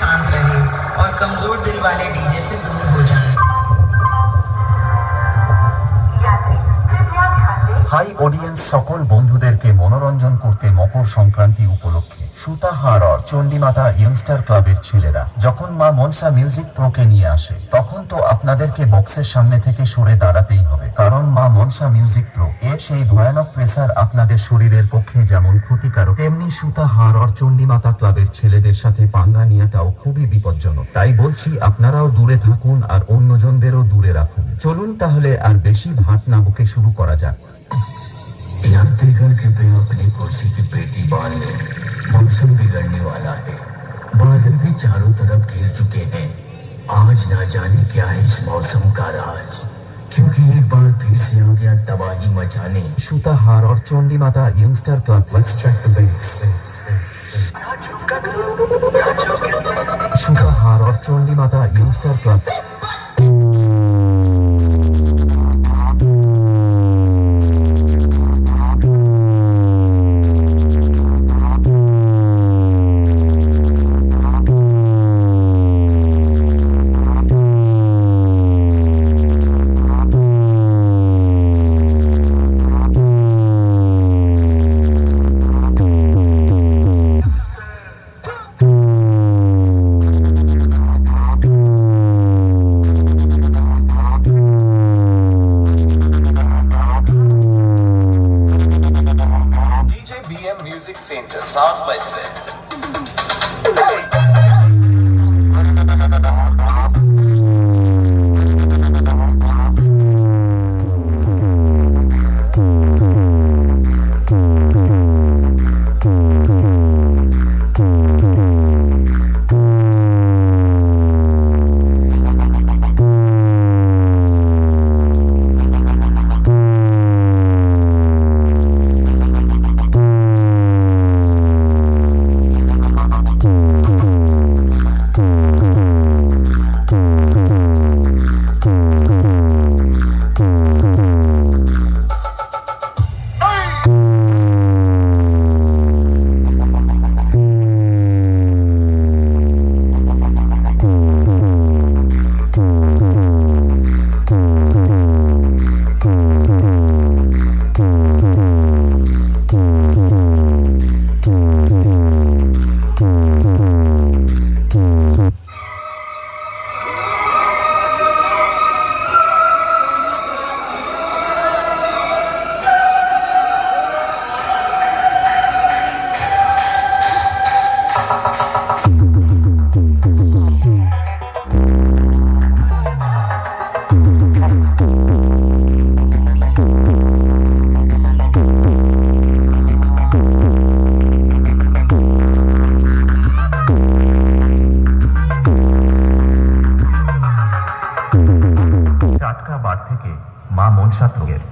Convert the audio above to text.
शांत रहें और कमज़ोर दिल वाले डीजे से दूर हो जाएँ। অডিয়েন্স সকল বন্ধুদেরকে মনোরঞ্জন করতে মকর সংক্রান্তি উপলক্ষে। সুতাহারর চণ্ডীমাতা ইয়ংস্টার ক্লাবের ছেলেরা, যখন মা মনসা মিউজিক প্রোকে নিয়ে আসে, তখন তো আপনাদেরকে বক্সের সামনে থেকে সরে দাঁড়াতেই হবে। কারণ মা মনসা মিউজিক প্রো এর সেই ভয়ানক প্রেসার আপনাদের শরীরের পক্ষে যেমন ক্ষতিকারক, তেমনি সুতাহারর চণ্ডীমাতা ক্লাবের ছেলেদের সাথে পাঙ্গা নেওয়াটাও খুবই বিপজ্জনক। তাই বলছি, আপনারাও দূরে থাকুন আর অন্যজনদেরও দূরে রাখুন। চলুন তাহলে আর বেশি ভাট না বুকে শুরু করা যাক। छत्तीसगढ़ के प्रियोतनी कुर्सी की पेटी बाँध ले। मौसम बिगड़ने वाला है। बादल भी चारों तरफ़ घिर चुके हैं। आज ना जाने क्या है इस मौसम का राज। क्योंकि एक बार फिर से आ गया तबाही मचाने। छूताहार और Chandi Mata youngster club. Let's check the base और Chandi Mata youngster club. BM Music Center, South by Zen. বার থেকে মা মনসা রোগের